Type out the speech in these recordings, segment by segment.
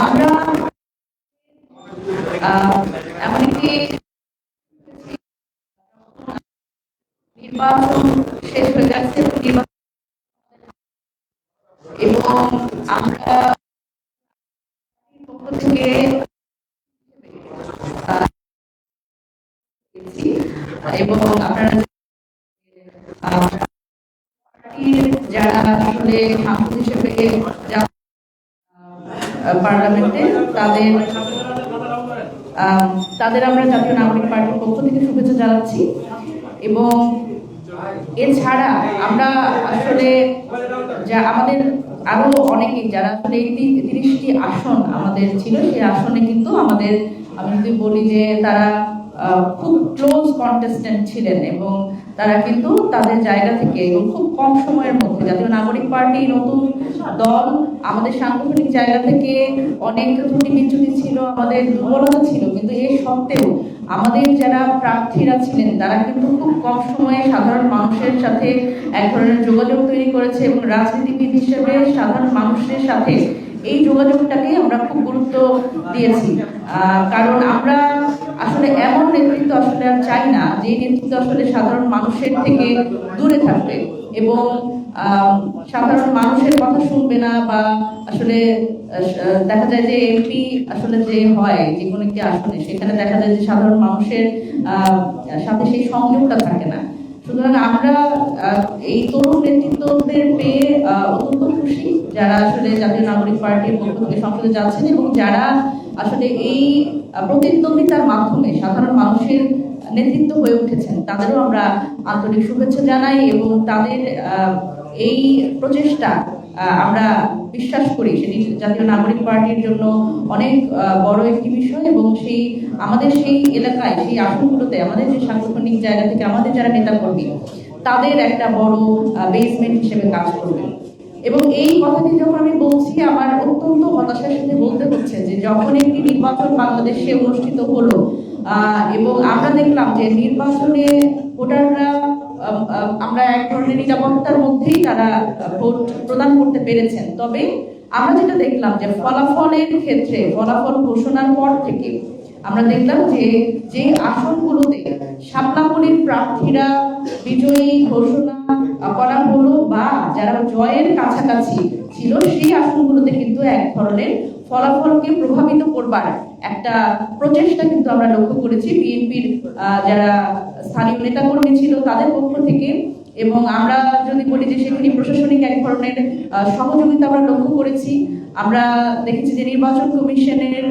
আমরা এমন নির্বাচন শেষ হয়ে যাচ্ছে, এবং আমরা পক্ষ থেকে এবং আপনারা যারা আসলে সাংসদ হিসেবে যা পার্লামেন্টে তাদের তাদের আমরা জাতীয় নাগরিক পার্টির পক্ষ থেকে শুভেচ্ছা জানাচ্ছি। এবং এছাড়া আমরা আসলে যা আমাদের আরও অনেকে যারা আসলে তিরিশটি আসন আমাদের ছিল, সেই আসনে কিন্তু আমাদের, আমি যদি বলি যে তারা খুব ক্লোজ কন্টেস্টেন্ট ছিলেন এবং তারা কিন্তু তাদের জায়গা থেকে এবং খুব কম সময়ের মধ্যে জাতীয় নাগরিক পার্টি, নতুন দল আমাদের সাংগঠনিক জায়গা থেকে অনেক ত্রুটি বিচ্যুতি ছিল, আমাদের দুর্বলতা ছিল। কিন্তু এর সত্ত্বেও আমাদের যারা প্রার্থীরা ছিলেন, তারা কিন্তু খুব কম সময়ে সাধারণ মানুষের সাথে এক ধরনের যোগাযোগ তৈরি করেছে এবং রাজনীতিবিদ হিসেবে সাধারণ মানুষের সাথে এই যোগাযোগটাকে আমরা খুব গুরুত্ব দিয়েছি। কারণ আমরা আসলে এমন নেতৃত্ব আসলে আর চাই না যে নেতৃত্ব আসলে সাধারণ মানুষের থেকে দূরে থাকবে এবং সাধারণ মানুষের কথা শুনবে না বা আসলে দেখা যায় যে এমপি আসলে যে হয়, যে কোনো একটি আসনে, সেখানে দেখা যায় যে সাধারণ মানুষের সাথে সেই সংযোগটা থাকে না। সুতরাং আমরা এই তরুণ নেতৃত্বদের পেয়ে অত্যন্ত খুশি যারা আসলে জাতীয় নাগরিক পার্টির পক্ষ থেকে সংসদে যাচ্ছেন এবং যারা আসলে এই প্রতিদ্বন্দ্বিতার মাধ্যমে সাধারণ মানুষের নেতৃত্ব হয়ে উঠেছেন, তাদেরও আমরা আন্তরিক শুভেচ্ছা জানাই এবং তাদের এই প্রচেষ্টা আমরা বিশ্বাস করি সেটি জাতীয় নাগরিক পার্টির জন্য অনেক বড় একটি বিষয় এবং সেই, আমাদের সেই এলাকায়, সেই আসনগুলোতে, আমাদের যে সাংগঠনিক জায়গা থেকে আমাদের যারা নেতা কর্মী তাদের একটা বড় বেসমেন্ট হিসেবে কাজ করবে। এবং এই কথাটি যখন আমি বলছি, আমার অত্যন্ত হতাশার সাথে বলতে হচ্ছে যে যখন একটি নির্বাচন বাংলাদেশে অনুষ্ঠিত হলো এবং আমরা দেখলাম যে নির্বাচনে ভোটাররা আমরা এক ধরনের নিরাপত্তার মধ্যেই তারা ভোট প্রদান করতে পেরেছেন। তবে আমরা যেটা দেখলাম যে ফলাফলের ক্ষেত্রে, ফলাফল ঘোষণার পর থেকে আমরা দেখলাম যে যে আসনগুলোতে শাপলামণির প্রার্থীরা বিজয়ী ঘোষণা করা হলো বা যারা জয়ের কাছাকাছি ছিল, সেই আসনগুলোতে কিন্তু এক ধরনের ফলাফলকে প্রভাবিত করবার একটা প্রচেষ্টা কিন্তু আমরা লক্ষ্য করেছি। বিএনপির যারা স্থানীয় নেতাকর্মী ছিল তাদের পক্ষ থেকে। এবং আমরা যদি বলি যে সেখানে প্রশাসনিক এক ধরনের সহযোগিতা আমরা লক্ষ্য করেছি। আমরা দেখেছি যে নির্বাচন কমিশনের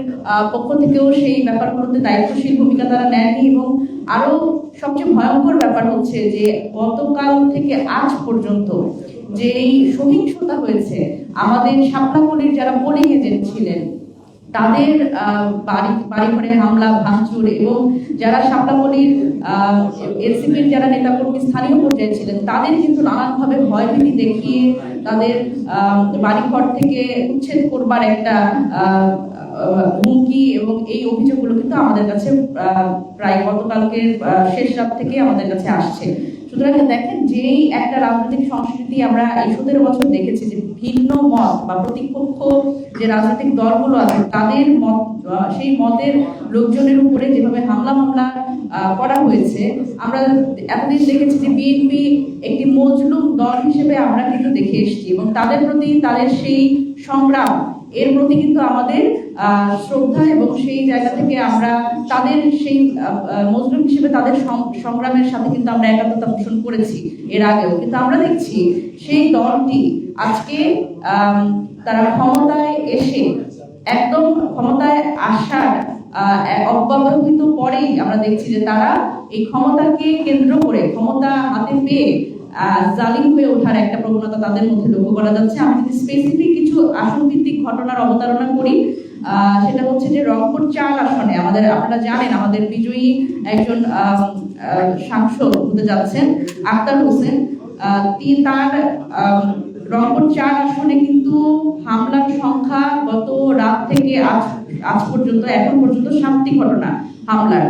পক্ষ থেকেও সেই ব্যাপারগুলোতে দায়িত্বশীল ভূমিকা তারা নেয়নি এবং আরও সবচেয়ে ভয়ঙ্কর ব্যাপার হচ্ছে যে গতকাল থেকে আজ পর্যন্ত যে সহিংসতা হয়েছে আমাদের শাপলাকলির যারা পোলিং এজেন্ট ছিলেন তাদের বাড়ি বাড়ি ঘরে হামলা ভাঙচুর এবং যারা শাপলাকলির এনসিপির যারা নেতাকর্মী স্থানীয় পর্যায়ে ছিলেন তাদের কিন্তু নানানভাবে ভয়ভীতি দেখিয়ে তাদের বাড়িঘর থেকে উচ্ছেদ করবার একটা হুমকি এবং এই অভিযোগগুলো কিন্তু আমাদের কাছে প্রায় গতকালকে আহ, শেষ রাত থেকে আমাদের কাছে আসছে। সুতরাং দেখেন, যেই একটা রাজনৈতিক সংস্কৃতি আমরা এই সতেরো বছর দেখেছি, যে ভিন্ন মত বা প্রতিপক্ষ যে রাজনৈতিক দলগুলো আছে, তাদের মত সেই মতের লোকজনের উপরে যেভাবে হামলা মামলা করা হয়েছে, আমরা এতদিন দেখেছি যে বিএনপি একটি মজলুম দল হিসেবে আমরা কিন্তু দেখে এসেছি এবং তাদের প্রতি তাদের সেই সংগ্রাম এর প্রতি কিন্তু আমাদের শ্রদ্ধা এবং সেই জায়গা থেকে আমরা তাদের সেই মজলুম হিসেবে তাদের সংগ্রামের সাথে কিন্তু আমরা একাত্মতা পোষণ করেছি এর আগেও। কিন্তু আমরা দেখছি সেই দলটি আজকে তারা ক্ষমতায় এসে একদম ক্ষমতায় আসার অব্যবহিত পরেই আমরা দেখছি যে তারা এই ক্ষমতাকে কেন্দ্র করে, ক্ষমতা হাতে পেয়ে জালিম হয়ে ওঠার একটা প্রবণতা তাদের মধ্যে লক্ষ্য করা যাচ্ছে। আমি যদি স্পেসিফিক কিছু আসন ভিত্তিক ঘটনার অবতারণা করি সেটা হচ্ছে যে রংপুর চার আসনে আমাদের, আপনারা জানেন, আমাদের বিজয়ী একজন সাংসদ হতে যাচ্ছেন, আক্তার হোসেন। তার রংপুর চার আসনে কিন্তু হামলার সংখ্যা গত রাত থেকে আজ আজ পর্যন্ত, এখন পর্যন্ত সাতটি ঘটনা হামলার।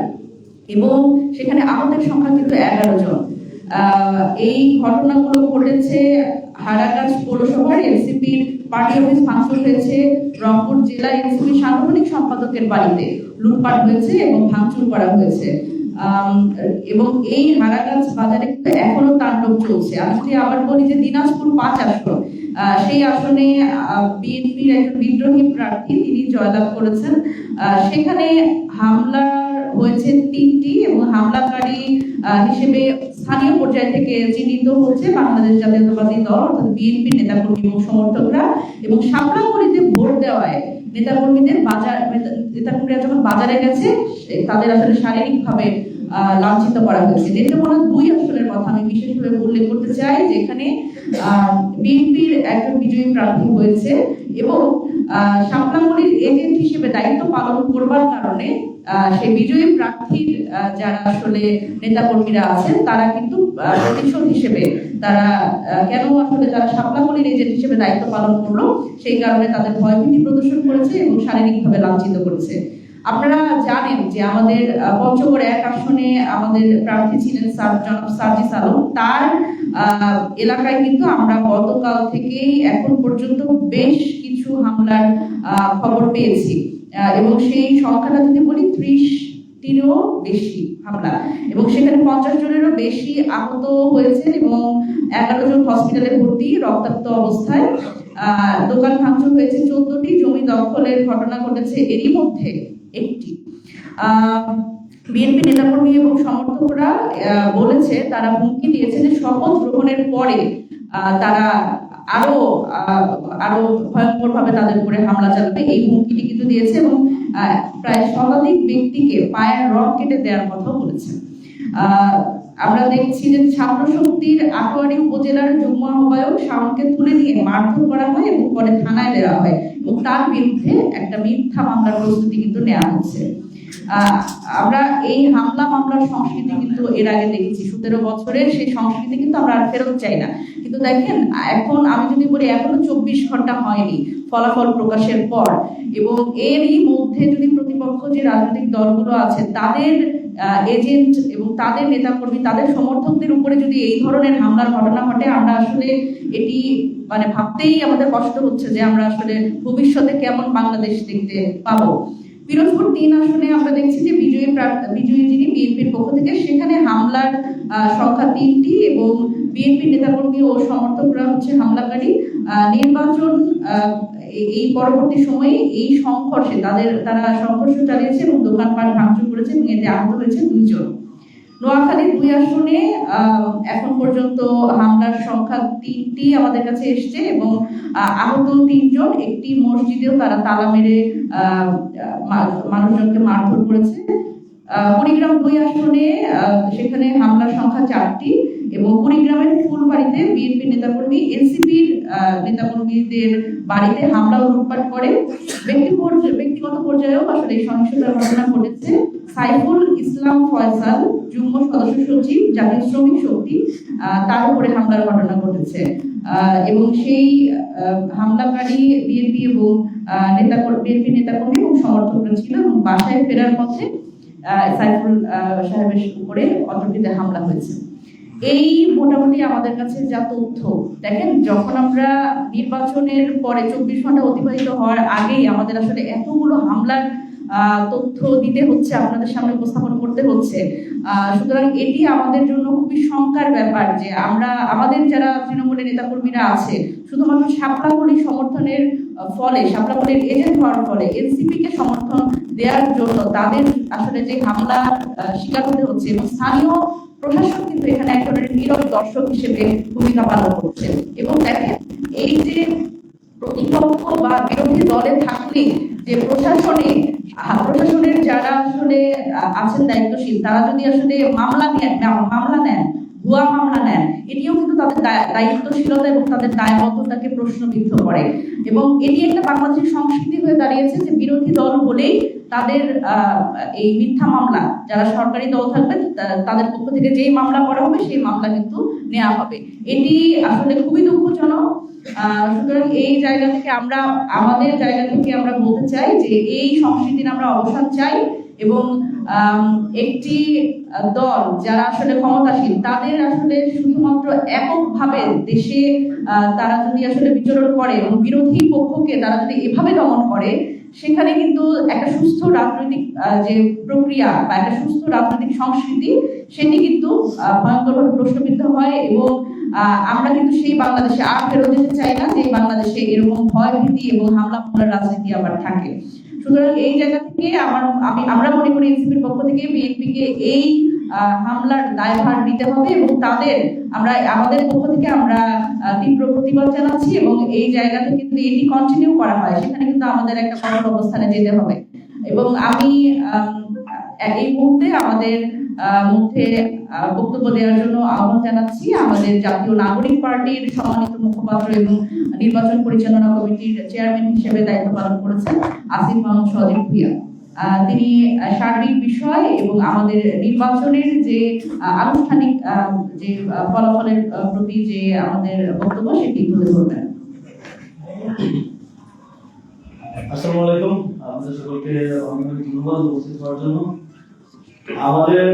এবং সেখানে আহতের সংখ্যা কিন্তু এগারো জন। এই ঘটনাগুলো ঘটেছে হারাগাছ পৌরসভার এনসিপির পার্টি অফিস ভাঙচুর হয়েছে। রংপুর জেলা এনসিপির সাংগঠনিক সম্পাদকের বাড়িতে লুটপাট হয়েছে এবং ভাঙচুর করা হয়েছে। এবং এই হারাগাছ বাজারে কিন্তু এখনও তাণ্ডব চলছে। আমি যদি আবার বলি যে দিনাজপুর পাঁচ আসন সেই আসনে বিএনপির একজন বিদ্রোহী প্রার্থী তিনি জয়লাভ করেছেন। সেখানে হামলা হয়েছে তিনটি এবং হামলাকারী হিসেবে স্থানীয় পর্যায় থেকে চিহ্নিত হচ্ছে বাংলাদেশ জাতীয়তাবাদী দল, অর্থাৎ বিএনপি নেতাকর্মী এবং সমর্থকরা। এবং সাপড়াগুড়িতে ভোট দেওয়ায় নেতাকর্মীদের বাজার, নেতা- নেতাকর্মীরা যখন বাজারে গেছে তাদের আসলে শারীরিকভাবে লাঞ্ছিত করা হয়েছে। নেত্রকোনা দুই আসনের কথা আমি বিশেষভাবে উল্লেখ করতে চাই, যেখানে বিএনপির একজন বিজয়ী প্রার্থী হয়েছে এবং আহ, শাপলামুড়ির এজেন্ট হিসেবে দায়িত্ব পালন করবার কারণে সেই বিজয়ী প্রার্থীর যারা আসলে নেতাকর্মীরা আছেন তারা কিন্তু প্রতিশোধ হিসেবে তারা কেন আসলে যারা শাপলামুড়ির এজেন্ট হিসেবে দায়িত্ব পালন করল সেই কারণে তাদের ভয়ভীতি প্রদর্শন করেছে এবং শারীরিকভাবে লাঞ্ছিত করেছে। আপনারা জানেন যে আমাদের পঞ্চগড় এক আসনে আমাদের প্রার্থী ছিলেন সার্জিস আলম তার এলাকায় কিন্তু আমরা গতকাল থেকেই এখন পর্যন্ত বেশ কিছু হামলার খবর পেয়েছি। এবং সেই সংখ্যাটা যদি বলি ত্রিশ টিরও বেশি হামলা। এবং সেখানে পঞ্চাশ জনেরও বেশি আহত হয়েছেন এবং এগারো জন হসপিটালে ভর্তি রক্তাক্ত অবস্থায়। দোকান ভাঙচুর হয়েছে চোদ্দটি, জমি দখলের ঘটনা ঘটেছে এরই মধ্যে একটি। বিএনপি নেতাকর্মী এবং সমর্থকরা বলেছে তারা হুমকি দিয়েছে যে শপথ গ্রহণের পরে তারা আরও আরও ভয়ঙ্কর ভাবে তাদের উপরে হামলা চালাবে এই হুমকিটি কিন্তু দিয়েছে এবং প্রায় শতাধিক ব্যক্তিকে পায়ের রড কেটে দেওয়ার কথা বলেছে আমরা দেখছি যে ছাত্র শক্তির আটোয়ারি উপজেলার যুগ্ম আহ্বায়ক শাওনকে তুলে নিয়ে মারধর করা হয় এবং পরে থানায় দেওয়া হয় এবং তার বিরুদ্ধে একটা মিথ্যা মামলার প্রস্তুতি কিন্তু নেওয়া হচ্ছে। আমরা এই হামলা মামলার সংস্কৃতি কিন্তু এর আগে দেখেছি। সতেরো বছরের সেই সংস্কৃতি কিন্তু আমরা আর ফেরত চাই না। কিন্তু দেখেন, এখন আমি যদি বলি, এখনও চব্বিশ ঘণ্টা হয়নি ফলাফল প্রকাশের পর। এবং এরই মধ্যে যদি প্রতিপক্ষ যে রাজনৈতিক দলগুলো আছে, তাদের এজেন্ট এবং তাদের নেতাকর্মী, তাদের সমর্থকদের উপরে যদি এই ধরনের হামলার ঘটনা ঘটে, আমরা আসলে এটি মানে ভাবতেই আমাদের কষ্ট হচ্ছে যে আমরা আসলে ভবিষ্যতে কেমন বাংলাদেশ দেখতে পাবো। পিরোজপুর তিন আসনে আমরা দেখছি যে বিজয়ী প্রার্থী, বিজয়ী যিনি বিএনপির পক্ষ থেকে, সেখানে হামলার সংখ্যা তিনটি এবং বিএনপি নেতাকর্মী ও সমর্থকরা হচ্ছে হামলাকারী। নির্বাচন এই পরবর্তী সময়ে এই সংঘর্ষে তাদের, তারা সংঘর্ষ চালিয়েছে এবং দোকানপাট ভাঙচুর করেছে এবং এতে আহত হয়েছে দুইজন। নোয়াখালীর দুই আসনে এখন পর্যন্ত হামলার সংখ্যা তিনটি আমাদের কাছে এসছে এবং আহ, আহত তিনজন একটি মসজিদেও তারা তালা মেরে মানুষজনকে মারধর করেছে। কুড়িগ্রাম দুই আসনে সেখানে হামলার সংখ্যা চারটি এবং কুড়িগ্রামের ফুলবাড়িতে বিএনপি নেতাকর্মী এনসিপির নেতাকর্মীদের বাড়িতে হামলা ও লুটপাট করে। ব্যক্তি ব্যক্তিগত পর্যায়েও আসলে সহিংসতার ঘটনা ঘটেছে। সাইফুল ইসলাম ফয়সাল সচিব জাতীয় শ্রমিক শক্তি তার উপরে হামলার ঘটনা ঘটেছে। এবং সেই হামলাকারী বিএনপি এবং নেতাকর্মী বিএনপি নেতাকর্মী এবং সমর্থকরা ছিল এবং বাসায় ফেরার পথে সাইফুল সাহেবের উপরে অতর্কিতে হামলা হয়েছে। এই মোটামুটি আমাদের কাছে যা তথ্য, দেখেন, যখন আমরা নির্বাচনের পরে চব্বিশ ঘণ্টা অতিবাহিত হওয়ার আগেই আমাদের আসলে এতগুলো হামলার তথ্য দিতে হচ্ছে, আপনাদের সামনে উপস্থাপন করতে হচ্ছে সুতরাং এটি আমাদের জন্য খুবই শঙ্কার ব্যাপার যে আমরা, আমাদের যারা তৃণমূলের নেতাকর্মীরা আছে, শুধুমাত্র শাপলাগুলি সমর্থনের ফলে শাপলাগুলির এজেন্ট হওয়ার ফলে এনসিপি কে সমর্থন দেওয়ার জন্য তাদের আসলে যে হামলা শিকার হতে হচ্ছে এবং স্থানীয় প্রশাসন কিন্তু এখানে এক ধরনের নীরব দর্শক হিসেবে ভূমিকা পালন করছে। এবং দেখেন, এই যে প্রতিপক্ষ বা বিরোধী দলে থাকলে যে প্রশাসনে প্রশাসনের যারা আসলে আছেন দায়িত্বশীল, তারা যদি আসলে মামলা নেন মামলা নেন, ভুয়া মামলা নেন, এটিও কিন্তু তাদের দায়- দায়িত্বশীলতা এবং তাদের দায়বদ্ধতাকে প্রশ্নবিদ্ধ করে। এবং এটি একটা বাংলাদেশের সংস্কৃতি হয়ে দাঁড়িয়েছে যে বিরোধী দল হলেই তাদের এই মিথ্যা মামলা, যারা সরকারি দল থাকবেন তাদের পক্ষ থেকে যেই মামলা করা হবে, সেই মামলা কিন্তু নেওয়া হবে। এটি আসলে খুবই দুঃখজনক। সুতরাং এই জায়গা থেকে আমরা, আমাদের জায়গা থেকে আমরা বলতে চাই যে এই সংস্কৃতির আমরা অবসান চাই। এবং একটি দল যারা আসলে ক্ষমতাসীন তাদের আসলে শুধুমাত্র এককভাবে দেশে তারা যদি আসলে বিচরণ করে এবং বিরোধী পক্ষকে তারা যদি এভাবে দমন করে, সেখানে কিন্তু একটা সুস্থ রাজনৈতিক যে প্রক্রিয়া বা একটা সুস্থ রাজনৈতিক সংস্কৃতি, সেটি কিন্তু ভয়ঙ্করভাবে প্রশ্নবিদ্ধ হয় এবং আমরা কিন্তু সেই বাংলাদেশে আর ফেরত যেতে চাই না যে বাংলাদেশে এরকম ভয় ভীতি এবং হামলা মামলার রাজনীতি আবার থাকে। সুতরাং এই জায়গা থেকে আমার আমি আমরা মনে করি এনসিপির পক্ষ থেকে বিএনপিকে এই হামলার দায়ভার নিতে হবে এবং তাদের আমরা আমাদের পক্ষ থেকে আমরা তীব্র প্রতিবাদ জানাচ্ছি এবং এই জায়গাতে কিন্তু এটি কন্টিনিউ করা হয় সেখানে কিন্তু আমাদের একটা কঠোর অবস্থানে যেতে হবে। এবং আম, এই মুহূর্তে আমাদের মধ্যে বক্তব্য দেওয়ার জন্য আহ্বান জানাচ্ছি। আমাদের জাতীয় নাগরিক পার্টির সম্মানিত মুখপাত্র এবং নির্বাচন পরিচালনা কমিটির চেয়ারম্যান হিসেবে দায়িত্ব পালন করেছেন আসিফ মাহমুদ সজিব ভুইয়া। তিনি সার্বিক বিষয় এবং আমাদের নির্বাচনের যে আনুষ্ঠানিক যে ফলাফলের প্রতি যে আমাদের বক্তব্য সেটি তুলে ধরবেন। আসসালামু আলাইকুম। আপনাদের সকলকে অনেক ধন্যবাদ উপস্থিত হওয়ার জন্য। আমাদের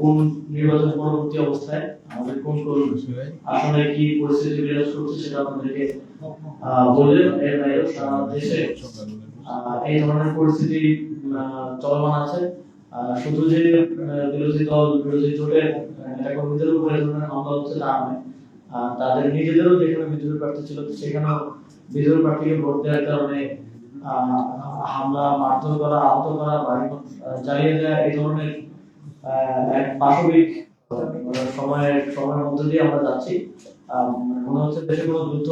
কোন নির্বাচন পরবর্তী অবস্থায় আমাদের কোন কোন আসলে কি পরিস্থিতি বিরাজ করছে সেটা আপনাদেরকে সারা দেশে এই ধরনের পরিস্থিতি চলমান আছে। শুধু যে বিরোধী দল, বিরোধী জোটের নেতাকর্মীদের উপর ধরনের হামলা হচ্ছে তা নয়। তাদের নিজেদেরও যেখানে বিদ্রোহী প্রার্থী ছিল সেখানেও বিদ্রোহী প্রার্থীকে ভোট দেওয়ার কারণে হামলা মারধর করা আহত করা বাড়ি জ্বালিয়ে দেওয়া এই ধরনের এক পাশবিক সময়ের সময়ের মধ্যে দিয়ে আমরা যাচ্ছি। আহ, মনে হচ্ছে দেশে কোনো যুদ্ধ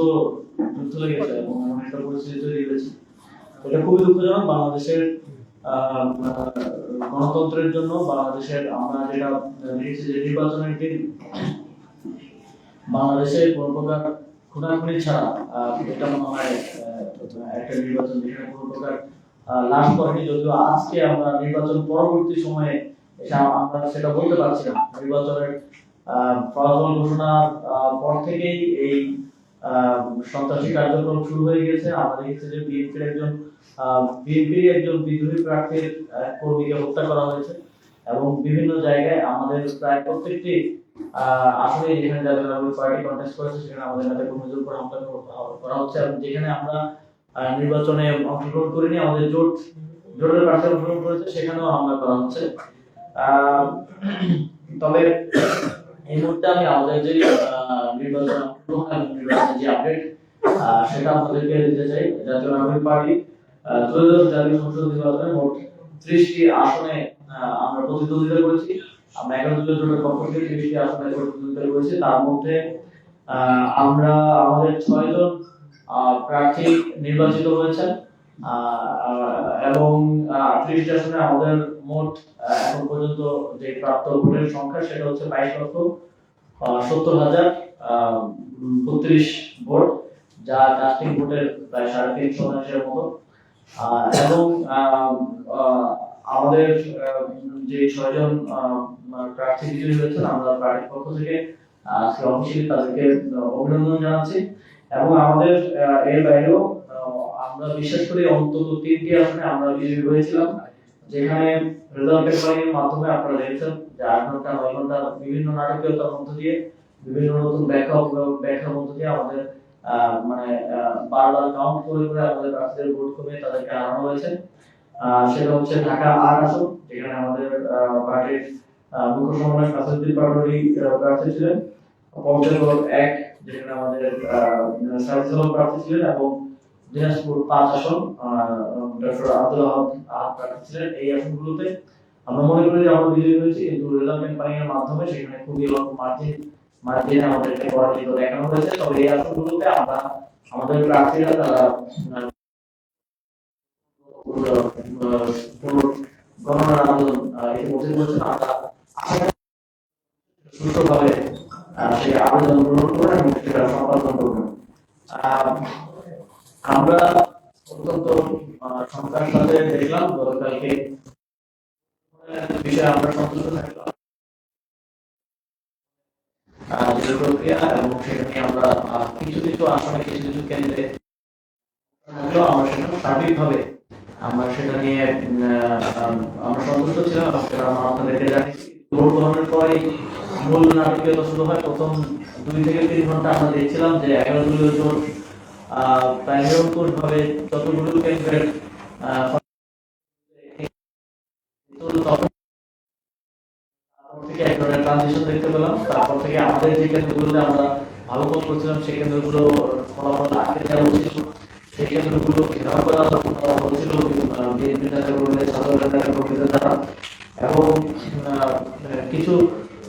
যুদ্ধ লেগেছে এবং এমন একটা পরিস্থিতি তৈরি হয়েছে। এটা খুবই দুঃখজনক। বাংলাদেশের গণতন্ত্রের জন্য বাংলাদেশের আমরা যেটা নির্বাচনের দিন বাংলাদেশে কোন প্রকার খুনাখুনি ছাড়া এটা মনে হয় একটা নির্বাচন যেখানে কোনো প্রকার লাশ করেনি। যদিও আজকে আমরা নির্বাচন পরবর্তী সময়ে আমরা সেটা বলতে পারছি না নির্বাচনের ফলাফল ঘোষণার পর থেকেই এই সন্ত্রাসী কার্যক্রম শুরু হয়ে গেছে। আমরা দেখেছি যে বিএনপির একজন বিএনপির একজন বিদ্রোহী প্রার্থীর কর্মীকে হত্যা করা হয়েছে। এবং বিভিন্ন জায়গায় আমাদের প্রায় প্রত্যেকটি আসলে যেখানে নাগরিক পার্টি কন্টেস্ট করেছে, সেখানে আমাদের হাতে কর্মীদের উপর হামলা করা- করা হচ্ছে। যেখানে আমরা নির্বাচনে অংশগ্রহণ করিনি, আমাদের জোট, জোটের প্রার্থী অংশগ্রহণ করেছে, সেখানেও হামলা করা হচ্ছে। তবে এই মুহূর্তে আমি আমাদের যে নির্বাচন নির্বাচনের যে আপডেট সেটা আপনাদেরকে দিতে চাই। জাতীয় নাগরিক পার্টি ত্রয়োদশ জাতীয় সংসদ নির্বাচনে মোট ত্রিশটি আসনে আমরা প্রতিদ্বন্দ্বিতা করেছি। আমরা দলীয় জোটের পক্ষ থেকে ত্রিশটি আসনে প্রতিদ্বন্দ্বিতা করেছি তার মধ্যে আমরা আমাদের ছয়জন প্রার্থী নির্বাচিত হয়েছেন। এবং ত্রিশটি আসনে আমাদের মোট এখন পর্যন্ত যে প্রাপ্ত ভোটের সংখ্যা সেটা হচ্ছে বাইশ লক্ষ সত্তর হাজার বত্রিশ ভোট, যা কাস্টিং ভোটের প্রায় সাড়ে তিন শতাংশের মতো। এবং আমাদের যে ছয়জন প্রার্থী বিজয়ী হয়েছেন, আমরা পার্টির পক্ষ থেকে অফিসিয়ালি তাদেরকে অভিনন্দন জানাচ্ছি। এবং আমাদের এর বাইরেও আমরা বিশেষ করে অন্তত তিনটি আসনে আমরা বিজয়ী হয়েছিলাম, যেখানে রেজাল্ট পেপারিং এর মাধ্যমে আপনারা দেখছেন যে আট ঘণ্টা, নয় ঘণ্টা বিভিন্ন নাটকীয়তার মধ্য দিয়ে, বিভিন্ন নতুন ব্যাখ্যা ব্যাখ্যার মধ্য দিয়ে আমাদের মানে বারবার কাউন্ট করে করে আমাদের প্রার্থীদের ভোট কমিয়ে তাদেরকে হারানো হয়েছে। সেটা হচ্ছে ঢাকা আট আসন, যেখানে আমাদের পার্টির মুখ্য সমন্বয় প্রার্থী ছিলেন। এক, যেখানে আমাদের সার্ভিসেবল প্রার্থী ছিলেন এবং দিনাজপুর পাঁচ আসন ডক্টর আব্দুল প্রার্থী ছিলেন এই আসনগুলোতে। আমরা মনে করি যে আমরা বিজয়ী হয়েছি, কিন্তু রেজাল্ট মাধ্যমে সেখানে খুবই অল্প মার্জিন, মার্জিনে আমাদেরকে পরাজিত দেখানো হয়েছে। তবে এই আসনগুলোতে আমরা আমাদের প্রার্থীরা তারা গণনার আন্দোলন আহ, মধ্যে আমরা আশা করি সুষ্ঠুভাবে আহ, সেই আবেদন গ্রহণ করবেন এবং সেটা সম্পাদন করবেন আহ, আমরা অত্যন্ত আহ, সংখ্যার সাথে দেখলাম গতকালকে বিষয়ে আমরা সন্তুষ্ট থাকলাম আহ, যে তৈরি প্রক্রিয়া এবং সেটা নিয়ে আমরা আহ, কিছু কিছু আসনে কিছু কিছু কেন্দ্রে থাকলেও আমরা সেটা সার্বিকভাবে আমরা সেটা নিয়ে উম, আহ, আমরা সন্তুষ্ট ছিলাম এবং সেটা আমরা আপনাদেরকে জানিয়েছি ভোট গ্রহণের পরে মূল নাটকীয়তা শুরু হয় প্রথম দুই থেকে তিন ঘণ্টা আমরা দেখছিলাম যে এগারো দলীয় জোট আহ, প্রায় নিরঙ্কুশ ভাবে যতগুলো কেন্দ্রের আহ, তো তখন তারপর থেকে কিছু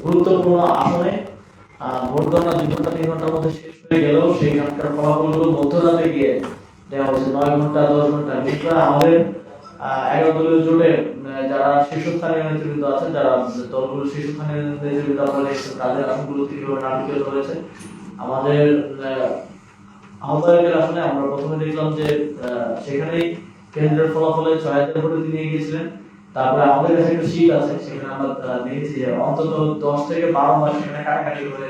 গুরুত্বপূর্ণ আসনে ভোট গণনা দুই ঘণ্টা তিন ঘণ্টার মধ্যে শেষ হয়ে গেলেও সেইখানকার ফলাফলগুলো মধ্যরাতে গিয়ে দেওয়া হয়েছে। নয় ঘণ্টা দশ ঘণ্টা। করে আমাদের এগারো দলীয় জোটে আহ, যারা শীর্ষস্থানীয় নেতৃবৃন্দ আছেন যারা দলগুলো শীর্ষস্থানীয় নেতৃবৃন্দ আপনারা তাদের আসনগুলো কীভাবে নাটকীয় রয়েছে। আমাদের আহ, আহ্বায়কের আসনে আমরা প্রথমে দেখলাম যে সেখানেই কেন্দ্রের ফলাফলে ছয় হাজার ভোটে তিনি এগিয়েছিলেন। তারপরে আমাদের কাছে একটা শীট আছে সেখানে আমরা দেখেছি যে অন্তত দশ থেকে বারো মাস সেখানে কাটাকাটি করে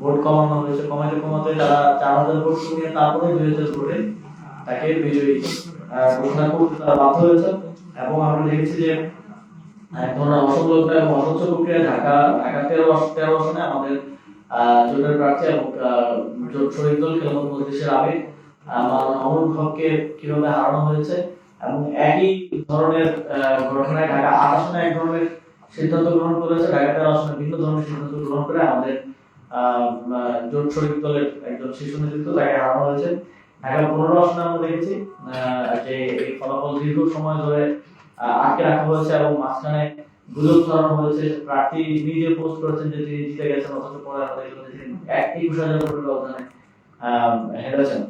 ভোট কমানো হয়েছে। কমাতে কমাতে তারা চার হাজার ভোট কমিয়ে তারপরে দুই হাজার ভোটে তাকে বিজয়ী ঘোষণা করতে তারা বাধ্য হয়েছে এবং আমরা দেখেছি যে অসংলগ্ন এবং অস্বচ্ছ প্রক্রিয়া ঢাকা ঢাকা তেরো তেরো আসনে আমাদের জোটের প্রার্থী এবং শহীদ দল খেলাফত মজলিসের আবেগ আমার হককে কীভাবে হারানো হয়েছে এবং একই ধরনের ঘটনায় ঢাকা আট আসনে এক ধরনের সিদ্ধান্ত গ্রহণ করেছে, ঢাকা তেরো আসনে ভিন্ন ধরনের সিদ্ধান্ত গ্রহণ করে আমাদের জোট শহীদ দলের একজন শীর্ষ নেতৃত্ব তাকে হারানো হয়েছে। ঢাকা পনেরো আসনে আমরা দেখেছি যে এই ফলাফল দীর্ঘ সময় ধরে আটকে রাখা হয়েছে এবং মাঝখানে গুজব ছড়ানো হয়েছে। প্রার্থী নিজে পোস্ট করেছেন যে তিনি জিতে গেছেন, অথচ পরে একুশ হাজার হেরেছেন।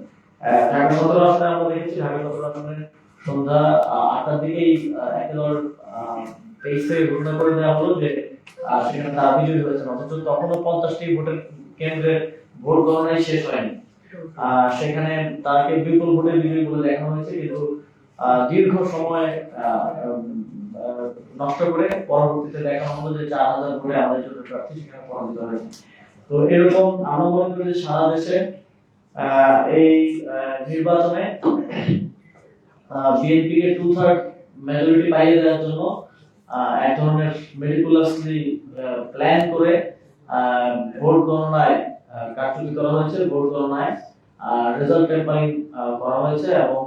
ঢাকা সতেরো আসনে আমরা দেখেছি, ঢাকা সতেরো আসনে সন্ধ্যা আটটার দিকেই থেকে ঘোষণা করে দেওয়া হলো যে সেখানে বিজয়ী হয়েছেন, অথচ তখনও পঞ্চাশটি ভোটের কেন্দ্রে ভোট গণনাই শেষ হয়নি। সেখানে তাকে বিপুল ভোটে বিজয়ী বলে দেখানো হয়েছে, কিন্তু দীর্ঘ সময় নষ্ট করে পরবর্তীতে দেখানো হলো যে চার হাজার ভোটে আমাদের জন্য প্রার্থী সেখানে পরাজিত হয়েছে। তো এরকম আমরা মনে করি সারা দেশে এই নির্বাচনে বিএনপি কে টু থার্ড মেজরিটি পাইয়ে দেওয়ার জন্য এক ধরনের মেডিকুলাসলি প্ল্যান করে ভোট গণনায় কারচুপি করা হয়েছে। ভোট গণনায় রেজাল্ট টেম্পারিং করা হয়েছে এবং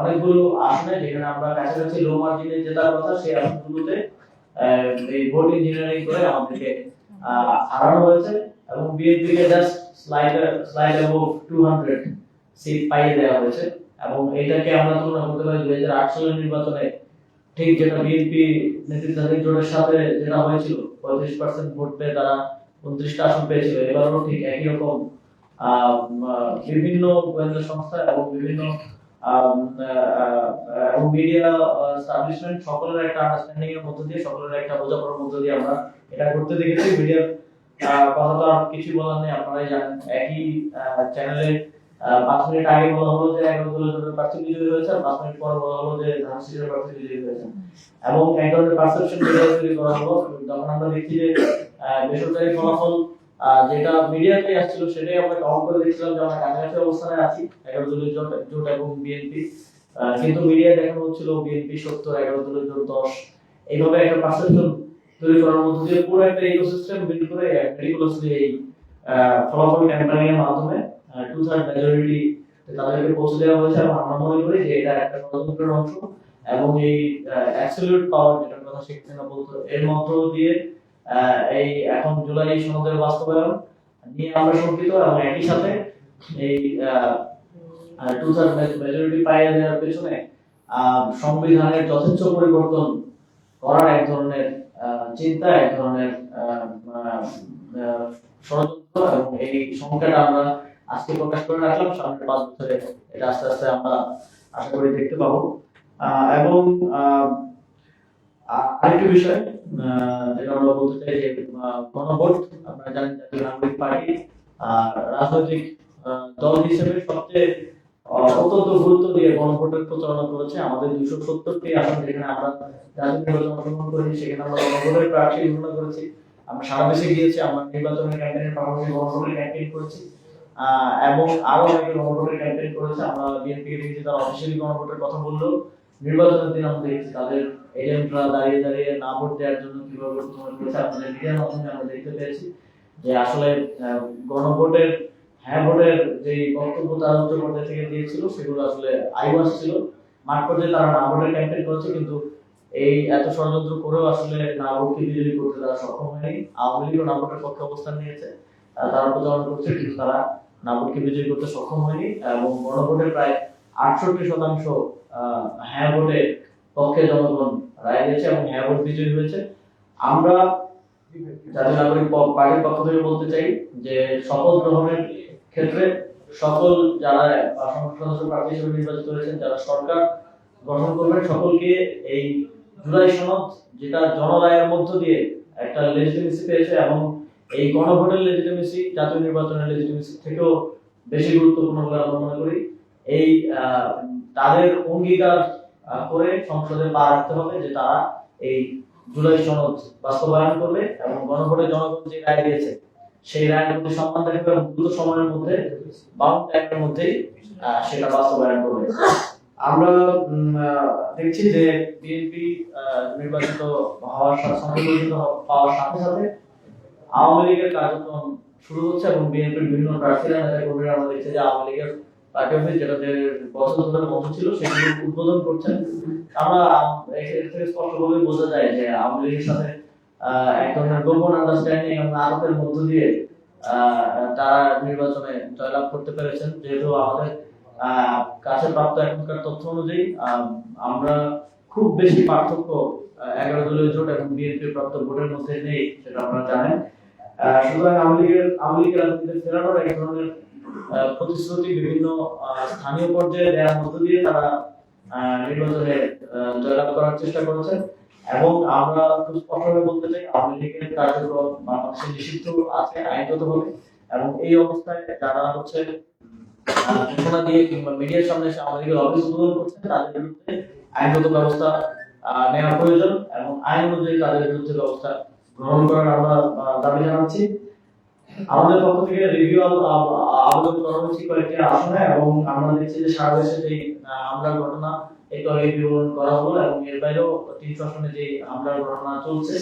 অনেকগুলো আসনে যেখানে আমরা কাছাকাছি লো মার্জিনে জেতার কথা, সেই আসনগুলোতে এই ভোট ইঞ্জিনিয়ারিং করে আমাদেরকে হারানো হয়েছে এবং বিএনপি কে just slide slide above two hundred seat পাইয়ে দেওয়া হয়েছে এবং এটাকে আমরা তুলনা করতে পারি দুই হাজার আট সালের নির্বাচনে ঠিক যেটা বিএনপি নেতৃত্বাধীন জোটের সাথে যেটা হয়েছিল, পঁয়ত্রিশ পার্সেন্ট ভোট পেয়ে তারা উনত্রিশটা আসন পেয়েছিল, এবারও ঠিক একই রকম বিভিন্ন গোয়েন্দা সংস্থা এবং বিভিন্ন এবং মিডিয়া এস্টাবলিশমেন্ট সকলের একটা আন্ডারস্ট্যান্ডিং এর মধ্য দিয়ে, সকলের একটা বোঝাপড়ার মধ্য দিয়ে আমরা এটা করতে দেখেছি। মিডিয়ার কথা তো আর কিছু বলার নেই, আপনারাই জানেন। একই চ্যানেলে পাঁচ মিনিট আগে বলা হলো যে এগারো দলের প্রার্থী বিজয়ী হয়েছে আর পাঁচ মিনিট পর বলা হলো যে ধানসিটের প্রার্থী বিজয়ী হয়েছে এবং এক ধরনের পারসেপশন তৈরি করা হলো। তখন আমরা দেখছি যে বেসরকারি ফলাফল যেটা মিডিয়াতে আসছিল সেটাই আমরা কাউন্ট করে দেখছিলাম যে আমরা কাছাকাছি অবস্থানে আছি, এগারো দলের জোট জোট এবং বিএনপি কিন্তু মিডিয়া দেখানো হচ্ছিল বিএনপি সত্তর, এগারো দলের জোট দশ, এইভাবে একটা পারসেপশন তৈরি করার মধ্যে দিয়ে পুরো একটা ইকোসিস্টেম বিল্ড করে মেডিকুলাসলি এই ফলাফল ক্যাম্পেইন এর মাধ্যমে টু থার্ড মেজরিটি তাদেরকে পৌঁছে দেওয়া হয়েছে। এবং আমরা মনে করি যে এটা একটা ষড়যন্ত্রের অংশ এবং এই অ্যাবসলিউট পাওয়ার যেটা কথা শেখ হাসিনা বলতো, এর মধ্য দিয়ে এই এখন জুলাই সনদের বাস্তবায়ন নিয়ে আমরা শঙ্কিত এবং একই সাথে এই টু থার্ড মেজরিটি পাইয়ে দেওয়ার পেছনে সংবিধানের যথেচ্ছ পরিবর্তন করার এক ধরনের চিন্তা, এক ধরনের ষড়যন্ত্র এবং এই সংখ্যাটা আমরা আজকে প্রকাশ করে রাখলাম। পাঁচ বছরে এটা আস্তে আস্তে আমরা আশা করি দেখতে পাবো। এবং আরেকটি বিষয় যেটা আমরা বলতে চাই যে গণভোট, আপনারা জানেন জাতীয় নাগরিক পার্টি রাজনৈতিক দল হিসেবে সবচেয়ে অত্যন্ত গুরুত্ব দিয়ে গণভোটের প্রচারণা করেছে আমাদের দুইশো সত্তরটি আসন যেখানে আমরা জাতীয় নির্বাচন অংশগ্রহণ করেছি, সেখানে আমরা গণভোটের প্রার্থী ঘোষণা করেছি। আমরা সারা দেশে গিয়েছি, আমরা নির্বাচনের ক্যাম্পেইনের পাশাপাশি গণভোটের ক্যাম্পেইন করেছি। এবং আরও অনেকে গণভোটের ক্যাম্পেইন করেছে। আমরা বিএনপি দেখেছি, তারা অফিসিয়ালি গণভোটের কথা বলল নির্বাচনের দিন আমরা দেখেছি, তাদের এজেন্টরা দাঁড়িয়ে দাঁড়িয়ে না ভোট দেওয়ার জন্য কীভাবে প্রচারণা করেছে আপনাদের মিডিয়ার মাধ্যমে আমরা দেখতে পেয়েছি যে আসলে গণভোটের হ্যাঁ ভোটের যে বক্তব্য তারা উচ্চ পর্যায়ে থেকে দিয়েছিল, সেগুলো আসলে আইওয়াস ছিল। মাঠ পর্যায়ে তারা না ভোটের ক্যাম্পেইন করেছে, কিন্তু এই এত ষড়যন্ত্র করেও আসলে না ভোটকে বিজয়ী করতে তারা সক্ষম হয়নি। আওয়ামী লীগও না ভোটের পক্ষে অবস্থান নিয়েছে তারা প্রচারণা করছে, কিন্তু তারা না ভোটকে বিজয়ী করতে সক্ষম হয়নি, এবং গণভোটের প্রায় আটষট্টি শতাংশ হ্যাঁ ভোটে পক্ষে জনগণ রায় দিয়েছে এবং হ্যাঁ ভোট বিজয়ী হয়েছে। আমরা জাতীয় নাগরিক পার্টির পক্ষ থেকে বলতে চাই যে শপথ গ্রহণের ক্ষেত্রে সকল যারা সংসদ সদস্য প্রার্থী হিসেবে নির্বাচিত হয়েছেন, যারা সরকার গঠন করবেন, সকলকে এই জুলাই সনদ যেটা জনরায়ের মধ্য দিয়ে একটা লেজিটিমেসি পেয়েছে এবং এই গণভোটের লেজিটিমেসি জাতীয় নির্বাচনের লেজিটিমেসি থেকেও বেশি গুরুত্বপূর্ণ বলে আমরা মনে করি। এই তাদের অঙ্গীকার করে সংসদে পা রাখতে হবে যে তারা এই জুলাই সনদ বাস্তবায়ন করবে এবং গণভোটে জনগণ যে রায় দিয়েছে, সেই রায়ের প্রতি সম্মান রাখবে এবং দ্রুত সময়ের মধ্যে বাউন্ড টাইমের মধ্যেই সেটা বাস্তবায়ন করবে। আমরা দেখছি যে বিএনপি নির্বাচিত হওয়ার সংখ্যাগরিষ্ঠ পাওয়ার সাথে সাথে আওয়ামী লীগের কার্যক্রম শুরু হচ্ছে এবং বিএনপির বিভিন্ন প্রার্থীরা নেতা কর্মীরা আমরা দেখছি যে আওয়ামী লীগের পার্টি অফিস যেটা ধরে ছিল সেগুলো উদ্বোধন করছেন। আমরা আম- থেকে স্পষ্টভাবে বোঝা যায় যে আওয়ামী সাথে এক ধরনের গোপন আন্ডারস্ট্যান্ডিং এবং আলাপের মধ্য দিয়ে তারা নির্বাচনে জয়লাভ করতে পেরেছেন। যেহেতু আমাদের কাছে প্রাপ্ত এখনকার তথ্য অনুযায়ী আমরা খুব বেশি পার্থক্য এগারো দলীয় জোট এবং বিএনপি প্রাপ্ত ভোটের মধ্যে নেই, সেটা আপনারা জানেন। সুতরাং আওয়ামী লীগের আওয়ামী লীগের রাজনীতিতে ফেরানোর এক ধরনের প্রতিশ্রুতি বিভিন্ন স্থানীয় পর্যায়ে দেওয়ার মধ্য দিয়ে তারা নির্বাচনে জয়লাভ করার চেষ্টা করেছেন এবং আমরা খুব স্পষ্টভাবে বলতে চাই, আওয়ামী লীগের কার্যক্রম বাংলাদেশে নিষিদ্ধ আছে, আইনগতভাবে। এবং এই অবস্থায় যারা হচ্ছে ঘোষণা দিয়ে কিংবা মিডিয়ার সামনে এসে আওয়ামী লীগের অফিস উদ্বোধন করছে, তাদের বিরুদ্ধে আইনগত ব্যবস্থা নেওয়া প্রয়োজন। এবং আইন অনুযায়ী তাদের বিরুদ্ধে ব্যবস্থা গ্রহণ করার আমরা দাবি জানাচ্ছি। আমাদের পক্ষ থেকে রিভিউ আবেদন করা হয়েছে কয়েকটি আসনে এবং আমরা দেখছি যে সারা দেশে যে আহ, হামলার ঘটনা আগে বিবরণ করা হলো এবং এর বাইরেও তিনশো আসনে যে হামলার ঘটনা চলছে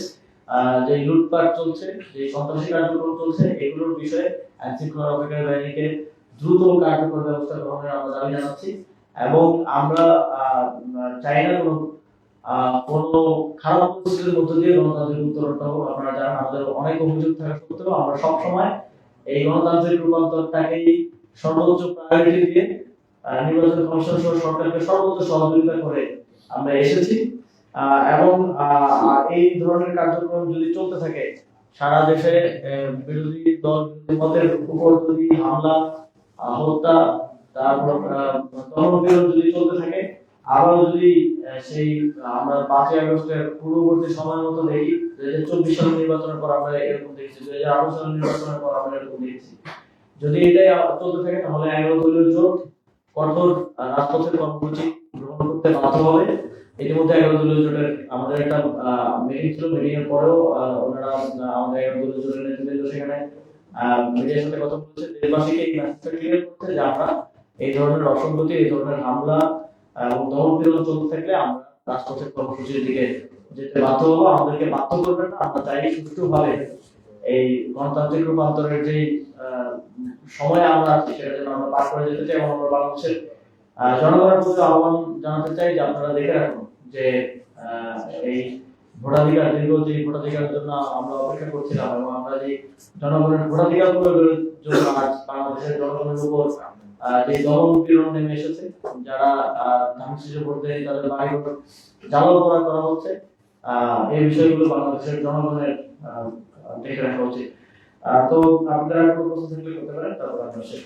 যে লুটপাট চলছে যে সন্ত্রাসী কার্যক্রম চলছে এগুলোর বিষয়ে আইন শৃঙ্খলা রক্ষাকারী বাহিনীকে দ্রুত কার্যকর ব্যবস্থা গ্রহণের আমরা দাবি জানাচ্ছি এবং আমরা চাই না কোনো কোনো খারাপ পরিস্থিতির মধ্য দিয়ে গণতান্ত্রিক উত্তরণটা হোক আপনারা জানেন, আমাদের অনেক অভিযোগ থাকা সত্ত্বেও আমরা সবসময় এই গণতান্ত্রিক রূপান্তরটাকেই সর্বোচ্চ প্রায়োরিটি দিয়ে নির্বাচন কমিশন সহ সরকারকে সর্বোচ্চ সহযোগিতা করে আমরা এসেছি। এবং এই ধরনের কার্যক্রম যদি চলতে থাকে, সারা দেশে বিরোধী দল মতের উপর যদি হামলা হত্যা, তারপর দমনপীড়ন যদি চলতে থাকে আবার যদি সেই আমরা পাঁচই আগস্টের পূর্ববর্তী সময় মতো দেখি, দুই হাজার চব্বিশ সালের নির্বাচনের পর আমরা এরকম দেখেছি, দুই হাজার আঠারো সালের নির্বাচনের পর আমরা এরকম দেখেছি। যদি এটাই চলতে থাকে, তাহলে এগারো দলীয় জোট, কঠোর রাজপথের কর্মসূচি গ্রহণ করতে বাধ্য হবে। ইতিমধ্যে এগারো দলীয় জোটের আমাদের একটা মিটিং ছিল মিটিং পরেও ওনারা আমাদের এগারো দলীয় জোটের সেখানে মিডিয়ার সাথে কথা বলেছে দেশবাসীকে এই মেসেজটা ক্লিয়ার যে আমরা এই ধরনের অসঙ্গতি, এই ধরনের হামলা গণতান্ত্রিক রূপান্তরের যে সময় আমরা আছি, সেটা যেন আমরা পার করে যেতে চাই এবং আমরা বাংলাদেশের জনগণের প্রতি আহ্বান জানাতে চাই যে আপনারা দেখে রাখুন যে এই ভোটাধিকার, দীর্ঘ যে ভোটাধিকারের জন্য আমরা অপেক্ষা করছিলাম এবং আমরা যে জনগণের ভোটাধিকার প্রয়োগের জন্য আজ বাংলাদেশের জনগণের উপর যে দমন পীড়ন নেমে এসেছে যারা ধান শীষে ভোট তাদের বাড়ি ঘর জ্বালাও করা হচ্ছে। আহ, এই বিষয়গুলো বাংলাদেশের জনগণের দেখে রাখা উচিত। তো আপনারা কোনো প্রশ্ন করতে পারেন তারপর আমরা শেষ